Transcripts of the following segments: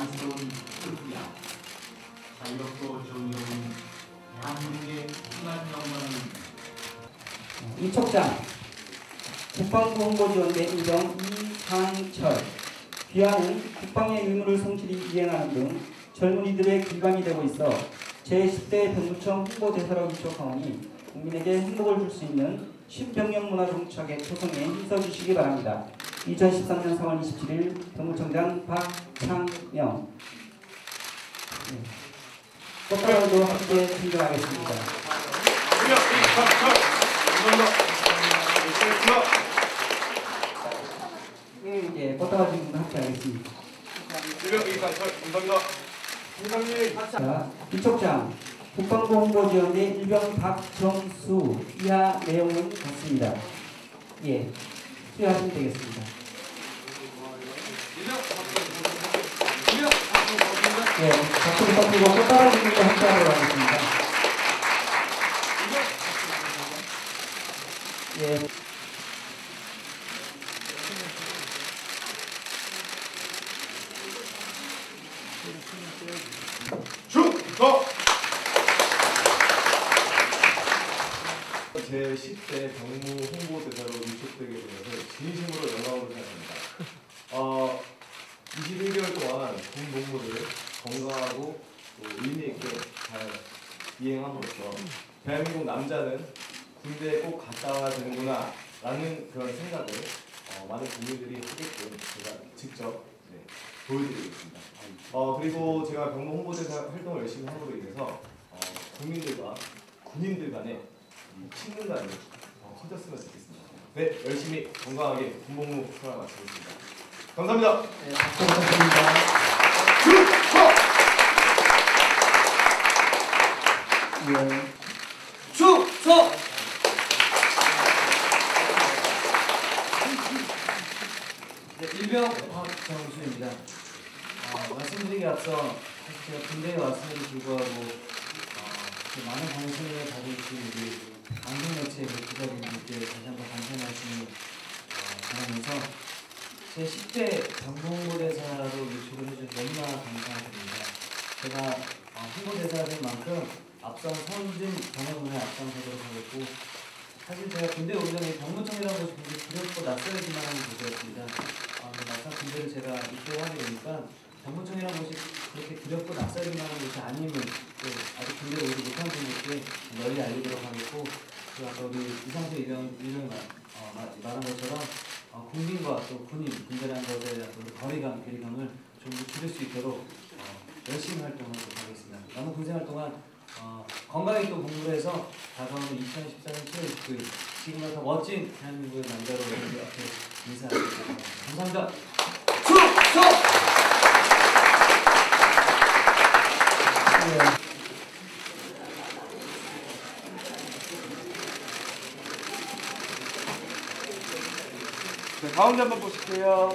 안쓰러운 극우야 자유롭고 정의로운 대한민국의 풍한 영광입니다. 이촉장 국방부 홍보지원대 인정 이상철 귀향은 국방의 의무를 성실히 이행하는 등 젊은이들의 길감이 되고 있어 제10대 병무청 홍보대사로 이촉하오니 국민에게 행복을 줄 수 있는 신병영 문화 정착의 초성에 힘써주시기 바랍니다. 2013년 3월 27일 병무청장 박창명 네. 꽃다발도 함께. 일명 이상철 감사합니다. 예, 꽃다발 증정 함께 하겠습니다. 감사합니다. 이촉장 국방부 홍보지원대 일병 박정수 이하 내용은 같습니다. 예, 수여하시면 되겠습니다. 예, 박수를 받고 꽃다발 증정도 함께 하도록 하겠습니다. 예, 충성 제 10대 병무 홍보대사로 위촉되게 되어서 진심으로 영광으로 생각합니다. 어, 21개월 동안 군 복무를 건강하고 또 의미 있게 잘 이행함으로써 대한민국 남자는 군대에 꼭 갔다 와야 되는구나 라는 그런 생각을 어, 많은 국민들이 하게끔 제가 직접 네, 보여드리겠습니다. 어, 그리고 제가 병무 홍보대사 활동을 열심히 함으로 인해서 어, 국민들과 군인들 간의 더 커졌으면 좋겠습니다. 네, 열심히 건강하게 군복무 생활 마치겠습니다. 감사합니다. 네, 부탁드립니다. 예. 충성! 네, 일병 박정수입니다. 어, 말씀드리기 앞서 사실 제가 군대에 왔음에도 불구하고 어, 많은 관심을 가져주신 우리 방송매체 기자분들께 다시 한번 감사의 말씀을 어, 전하면서 제 10대 방송모대사로 요청을 해주셔서 너무나 감사드립니다. 제가 어, 홍보대사가 된 만큼 앞선 선진 경영문에 앞장서도록 하겠고 사실 제가 군대 오기 전에 병무청이라는 곳이 굉장히 두렵고 낯설기만 하는 곳이었습니다. 아, 막상 군대를 제가 입대하게 되니까 병무청이라는 곳이 그렇게 두렵고 낯설기만 하는 곳이 아님을 또 아직 군대를 오지 못한 분들께 널리 알리도록 하겠고 그 아까 우리 이상수 의원 의원이 말- 어, 말- 말한 것처럼 어, 국민과 또 군인, 군대라는 것에 대한 또 거리감, 괴리감을 좀 줄일 수 있도록 어, 열심히 활동하도록 하겠습니다. 남은 군생 활 동안 어, 건강히 또 공부를 해서 다가오는 2014년 7월 29일 지금보다 더 멋진 대한민국의 남자로 여러분들 앞에 인사드리겠습니다. 감사합니다. 충성! 네, 가운데 한번 보실게요.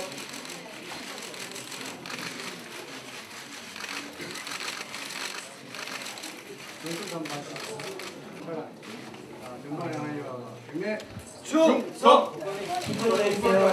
충성! 힘들어 해주세요.